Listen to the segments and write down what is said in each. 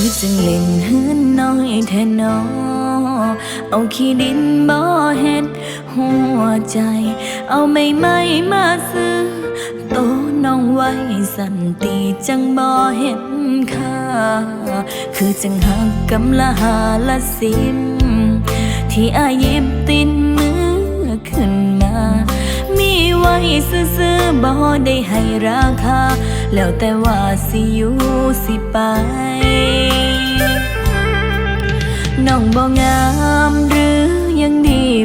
คือจึงเล่นหื้นน้อยแท้นอเอาขี้ดินบ่อเห็ดหัวใจ เอาไม่ไม่มาซื้อ โตน้องไว้สันติจังบ่อเห็นค่า คือจังหักกำละหาละสิม ที่อายิบตินมือขึ้นมา มีไว้ซื้อบ่อได้ให้ราคา แล้วแต่ว่าสิอยู่สิไป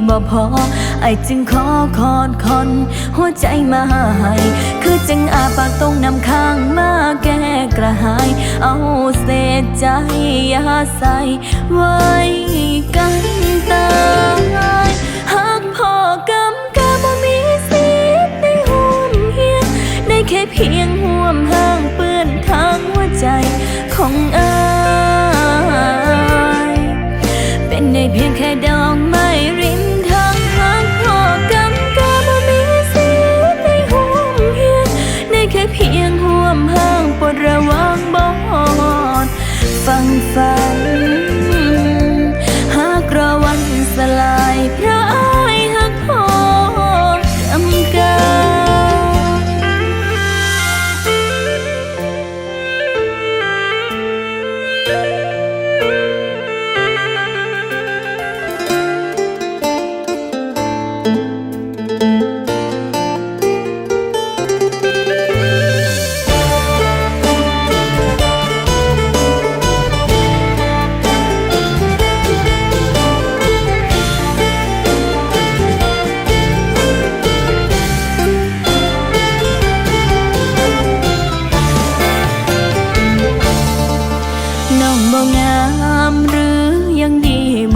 บ่พอไอจึงขอคอดคอน หัวใจมาให้คือจึงอาปากตรงนำข้างมาแก้กระหาย เอาเศษใจยาใส่ไว้กันตายหากพ่อกำกาบ่มีสิทธิ์ได้ห่มเฮียงได้แค่เพียง เพียง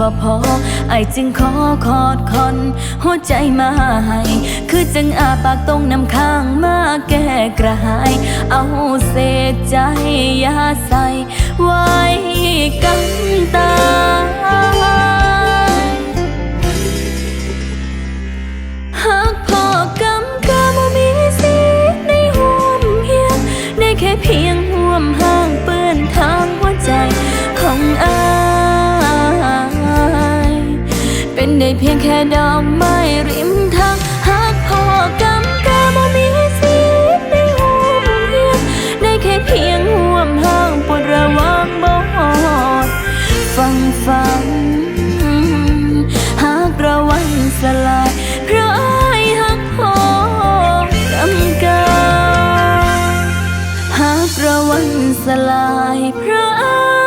บ่พอไอจึงขอคอดคอนหัวใจมาให้ คือจึงอาปากตรงนำข้างมาแก้กระหาย เอาเศษใจยาใส่ไว้กันตา ได้เพียงแค่ดอกไม้ริมทางหากพอกำกาบ่มีสีได้หูเรียนได้แค่เพียงห่วมห้างปวดระวังบอด ฟังฟังหากระวันสลายเพราะอายหักพอกำกาหากระวันสลายเพราะ